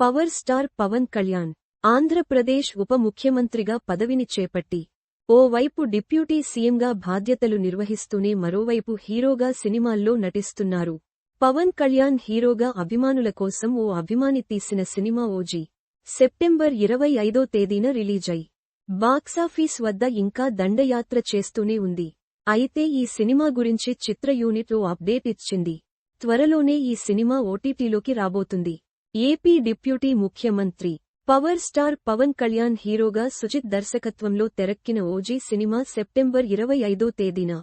Power star Pawan Kalyan Andhra Pradesh ఉప ముఖ్యమంత్రిగా పదవిని చేపట్టి ఓవైపు డిప్యూటీ సీఎంగా బాధ్యతలు నిర్వహిస్తూనే మరోవైపు హీరోగా సినిమాల్లో నటిస్తున్నారు. పవన్ కళ్యాణ్ హీరోగా అభిమానుల కోసం ఓ అభిమాని తీసిన సినిమా ఓజీ సెప్టెంబర్ ఇరవై ఐదో తేదీన రిలీజై. బాక్సాఫీస్ వద్ద ఇంకా దండయాత్ర చేస్తూనే ఉంది. అయితే ఈ సినిమా గురించి చిత్ర యూనిట్ ఓ అప్డేట్ ఇచ్చింది. త్వరలోనే ఈ సినిమా ఓటీటీలోకి రాబోతుంది. ఏపీ డిప్యూటీ ముఖ్యమంత్రి పవర్ స్టార్ పవన్ కళ్యాణ్ హీరోగా సుజిత్ దర్శకత్వంలో తెరక్కిన ఓజీ సినిమా సెప్టెంబర్ ఇరవై ఐదో తేదీన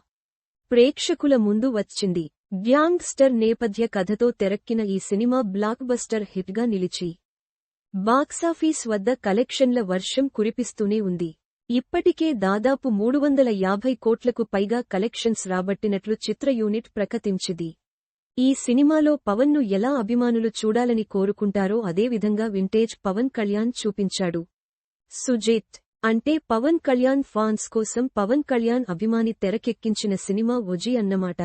ప్రేక్షకుల ముందు వచ్చింది. గ్యాంగ్స్టర్ నేపథ్య కథతో తెరక్కిన ఈ సినిమా బ్లాక్ బస్టర్ హిట్గా నిలిచి బాక్సాఫీస్ వద్ద కలెక్షన్ల వర్షం కురిపిస్తూనే ఉంది. ఇప్పటికే దాదాపు మూడు వందల యాభై కోట్లకు పైగా కలెక్షన్స్ రాబట్టినట్లు చిత్ర యూనిట్ ప్రకటించింది. ఈ సినిమాలో పవన్ను ఎలా అభిమానులు చూడాలని కోరుకుంటారో అదేవిధంగా వింటేజ్ పవన్ కళ్యాణ్ చూపించాడు. సుజేత్ అంటే పవన్ కళ్యాణ్ ఫాన్స్ కోసం పవన్ కళ్యాణ్ అభిమాని తెరకెక్కించిన సినిమా ఒజీ అన్నమాట.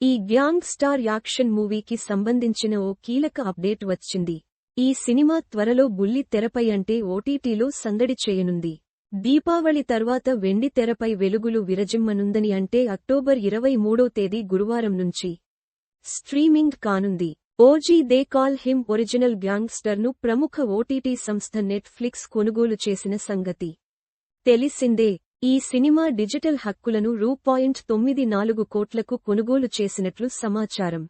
ఈ గ్యాంగ్ స్టార్ యాక్షన్ మూవీకి సంబంధించిన ఓ కీలక అప్డేట్ వచ్చింది. ఈ సినిమా త్వరలో బుల్లి తెరపై అంటే ఓటీటీలో సందడి చేయనుంది. దీపావళి తర్వాత వెండి తెరపై వెలుగులు విరజిమ్మనుందని అంటే అక్టోబర్ ఇరవై మూడో తేదీ గురువారం నుంచి. స్ట్రీమింగ్ కానుంది. OG they call him original గ్యాంగ్స్టర్ను ప్రముఖ ఓటీటీ సంస్థ నెట్ఫ్లిక్స్ కొనుగోలు చేసిన సంగతి. తెలిసిందే ఈ సినిమా డిజిటల్ హక్కులను రూ. పాయింట్ తొమ్మిది నాలుగు కోట్లకు కొనుగోలు చేసినట్లు సమాచారం.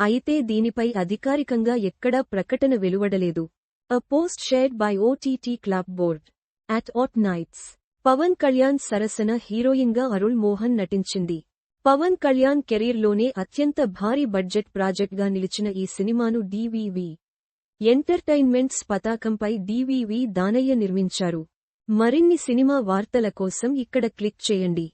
అయితే దీనిపై అధికారికంగా ఎక్కడా ప్రకటన వెలువడలేదు. A post shared by OTT club board at at nights Pawan Kalyan సరసన హీరోయిన్గా అరుళ్ మోహన్ నటించింది. పవన్ కళ్యాణ్ కెరీర్లోనే అత్యంత భారీ బడ్జెట్ ప్రాజెక్ట్గా నిలిచిన ఈ సినిమాను డీవీవీ ఎంటర్టైన్మెంట్స్ పతాకంపై డీవీవీ దానయ్య నిర్మించారు. మరిన్ని సినిమా వార్తల కోసం ఇక్కడ క్లిక్ చేయండి.